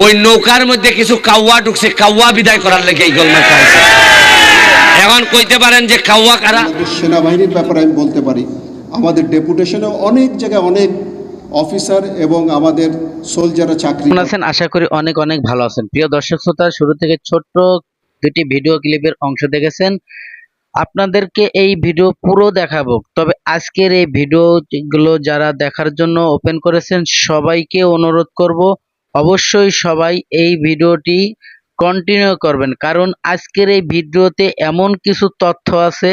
ওই নৌকার মধ্যে কিছু কাউয়া ঢুকছে কাউয়া বিদায় করার লেগে এই গোলমাল হয়েছে এখন কইতে পারেন যে কাউয়া কারা? সেনাবাহিনীর ব্যাপারে আমি বলতে পারি। আমাদের ডেপুটেশনে অনেক জায়গায় অনেক অফিসার এবং আমাদের সোলজাররা চাকরি আছেন? আশা করি অনেক অনেক ভালো আছেন। প্রিয় দর্শক শ্রোতা শুরু থেকে ছোট্ট দুটি ভিডিও ক্লিপের অংশ দেখেছেন। আপনাদেরকে এই ভিডিও পুরো দেখাবো। তবে আজকের এই ভিডিওগুলো যারা দেখার জন্য ওপেন করেছেন সবাইকে অনুরোধ করব অবশ্যই সবাই এই ভিডিওটি কন্টিনিউ করবেন। কারণ আজকের এই ভিডিওতে এমন কিছু তথ্য আছে,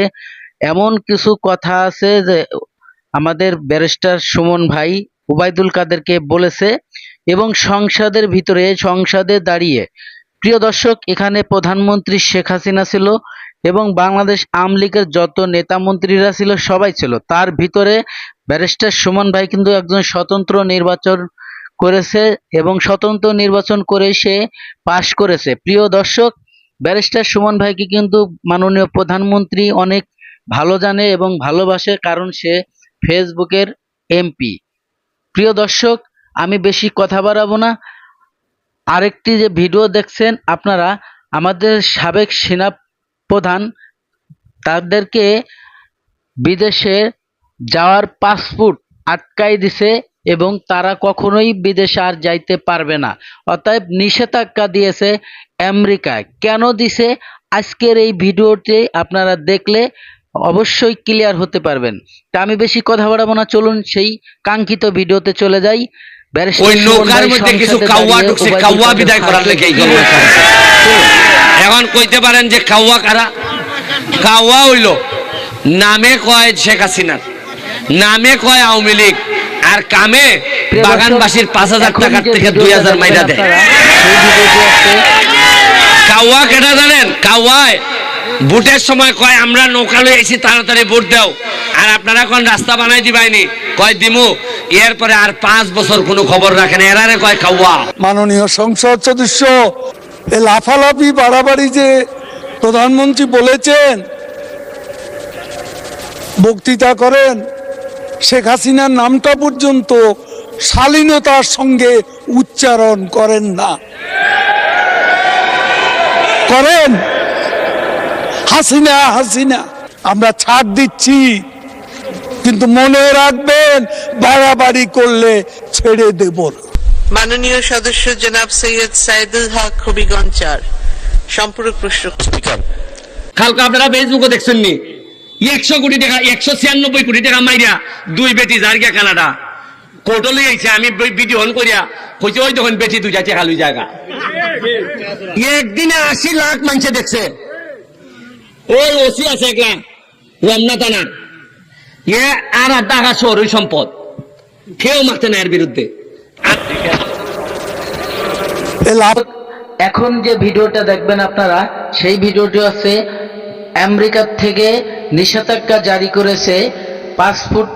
এমন কিছু কথা আছে যে আমাদের ব্যারিস্টার সুমন ভাই ওবায়দুল কাদেরকে বলেছে এবং সংসদের ভিতরে, সংসদে দাঁড়িয়ে প্রিয় দর্শক, এখানে প্রধানমন্ত্রী শেখ হাসিনা ছিল এবং বাংলাদেশ আওয়ামী লীগের যত নেতা মন্ত্রীরা ছিল, সবাই ছিল। তার ভিতরে ব্যারিস্টার সুমন ভাই কিন্তু একজন স্বতন্ত্র নির্বাচন করেছে এবং স্বতন্ত্র নির্বাচন করে সে পাশ করেছে। প্রিয় দর্শক, ব্যারিস্টার সুমন ভাইকে কিন্তু মাননীয় প্রধানমন্ত্রী অনেক ভালো জানে এবং ভালোবাসে কারণ সে ফেসবুকের এমপি। প্রিয় দর্শক, আমি বেশি কথা বাড়াবো না। আরেকটি যে ভিডিও দেখছেন আপনারা, আমাদের সাবেক সেনা প্রধান তাদেরকে বিদেশে যাওয়ার পাসপোর্ট আটকাই দিছে এবং তারা কখনোই বিদেশে আর যাইতে পারবে না। অতএব নিষেধাজ্ঞা দিয়েছে আমেরিকায় কেন দিছে? আজকের এই ভিডিওটি আপনারা দেখলে অবশ্যই ক্লিয়ার হতে পারবেন। তা আমি বেশি কথা বাড়াবো না চলুন সেই কাঙ্ক্ষিত ভিডিওতে চলে যাই। ওই নৌকার মধ্যে কিছু কাউয়া ঢুকছে কাউয়া বিদায় করার লেগে এই গোলমাল খানকে হয়েছে চলুন। এখন কইতে পারেন যে কাউয়া কারা? কাউয়া হইল নামে কয় শেখ হাসিনার নামে কয় আওয়ামী লীগ। আর কামে বাগানবাসীর পাঁচ হাজার টাকার থেকে দুই হাজার মাইরা দেয়। কাউয়া কেটা জানেন? কাউয়ায় ভোটের সময় কয় আমরা নৌকা লই আইছি তাড়াতাড়ি ভোট দাও। আর আপনারা কোন রাস্তা বানাই দিবাইনি। কয় দিমু। এরপরে আর পাঁচ বছর কোনো খবর রাখেন এরারে কয় কাউয়া মাননীয় সংসদ সদস্য এ লাফালাফি বাড়াবাড়ি যে প্রধানমন্ত্রী বলেছেন বক্তৃতা করেন শেখ হাসিনার নামটা পর্যন্ত শালীনতার সঙ্গে উচ্চারণ করেন না। করেন? হাসিনা হাসিনা আমরা ছাড় দিচ্ছি কিন্তু মনে রাখবেন বাড়াবাড়ি করলে ছেড়ে দেব না। মাননীয় সদস্য জনাব সৈয়দ সাইদুল হক হবিগঞ্জ চার। সম্পূরক প্রশ্ন। স্পিকার কালকে আপনারা ফেসবুকে দেখছেন নি একশো কোটি টাকা একশো ছিয়ানব্বই কোটি টাকা মাইরা দুই বেটি জার্গা কানাডা। কোর্টে লই আইছে আমি ভিডিও অন করিয়া কইছে ওই তখন বেটি দুইটা টাকা লই জায়গা। একদিনে আশি লাখ মানুষে দেখছে। ওই ওসি আছে একলা রমনা থানা। এ আর টাকা শহর ওই সম্পদ। কেউ মারতে না এর বিরুদ্ধে। এ লাভ এখন যে ভিডিওটা দেখবেন আপনারা সেই ভিডিওটি হচ্ছে আমেরিকার থেকে নিষেধাজ্ঞা জারি করেছে, পাসপোর্ট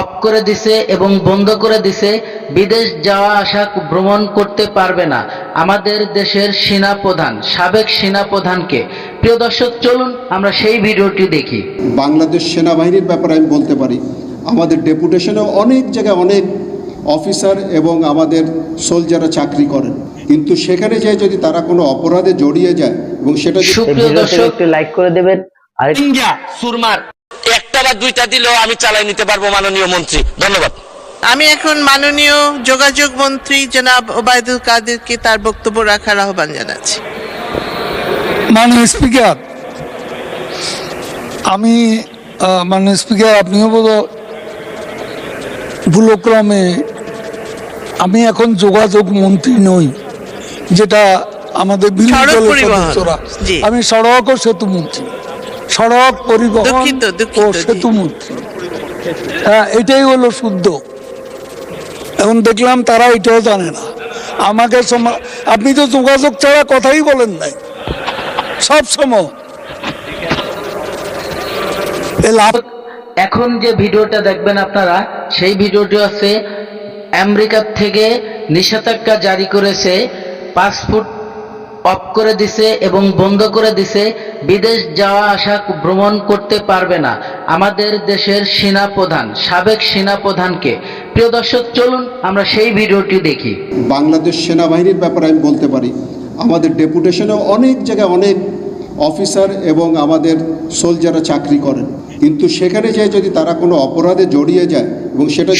অফ করে দিছে এবং বন্ধ করে দিছে, বিদেশ যাওয়া আসা ভ্রমণ করতে পারবে না। আমাদের দেশের সেনা প্রধান সাবেক সেনা প্রধানকে প্রিয় দর্শক, চলুন আমরা সেই ভিডিওটি দেখি। বাংলাদেশ সেনাবাহিনীর ব্যাপারে আমি বলতে পারি, আমাদের ডেপুটেশনে অনেক জায়গায় অনেক অফিসার এবং আমাদের সোলজাররা চাকরি করেন। কিন্তু সেখানে যে যদি তারা কোনো অপরাধে জড়িয়ে যায় এবং সেটা সুপ্রিয় দর্শক একটু লাইক করে দেবেন। আর সুরমার। একটা বা দুইটা দিলেও আমি চালাই নিতে পারব মাননীয় মন্ত্রী। ধন্যবাদ। আমি এখন মাননীয় যোগাযোগ মন্ত্রী জনাব ওবায়দুল কাদেরকে তার বক্তব্য রাখার আহ্বান জানাচ্ছি। মাননীয় স্পিকার আমি মাননীয় স্পিকার আপনিও বোধ ভুলক্রমে আমি এখন যোগাযোগ মন্ত্রী নই যেটা আমাদের বিরোধী সড়ক দলের সদস্যরা। আমি সড়ক ও সেতু মন্ত্রী। সড়ক পরিবহন ও সেতু মন্ত্রী। হ্যাঁ এটাই হলো শুদ্ধ। এখন দেখলাম তারা এটাও জানে না। আমাকে আপনি তো যোগাযোগ ছাড়া কথাই বলেন নাই। সব সময়। এখন যে ভিডিওটা দেখবেন আপনারা সেই ভিডিওটি হচ্ছে আমেরিকার থেকে নিষেধাজ্ঞা জারি করেছে, পাসপোর্ট অফ করে দিছে এবং বন্ধ করে দিছে, বিদেশ যাওয়া আসা ভ্রমণ করতে পারবে না। আমাদের দেশের সেনা প্রধান সাবেক সেনা প্রধানকে প্রিয় দর্শক, চলুন আমরা সেই ভিডিওটি দেখি। বাংলাদেশ সেনাবাহিনীর ব্যাপারে আমি বলতে পারি, আমাদের ডেপুটেশনে অনেক জায়গায় অনেক অফিসার এবং আমাদের সোলজাররা চাকরি করেন। কিন্তু সেখানে যে যদি তারা কোনো অপরাধে জড়িয়ে যায় এবং সেটা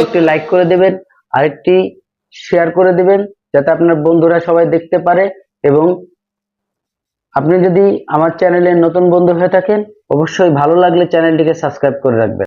একটি লাইক করে দেবেন আরেকটি শেয়ার করে দেবেন যাতে আপনার বন্ধুরা সবাই দেখতে পারে এবং আপনি যদি আমার চ্যানেলে নতুন বন্ধু হয়ে থাকেন অবশ্যই ভালো লাগলে চ্যানেলটিকে সাবস্ক্রাইব করে রাখবেন।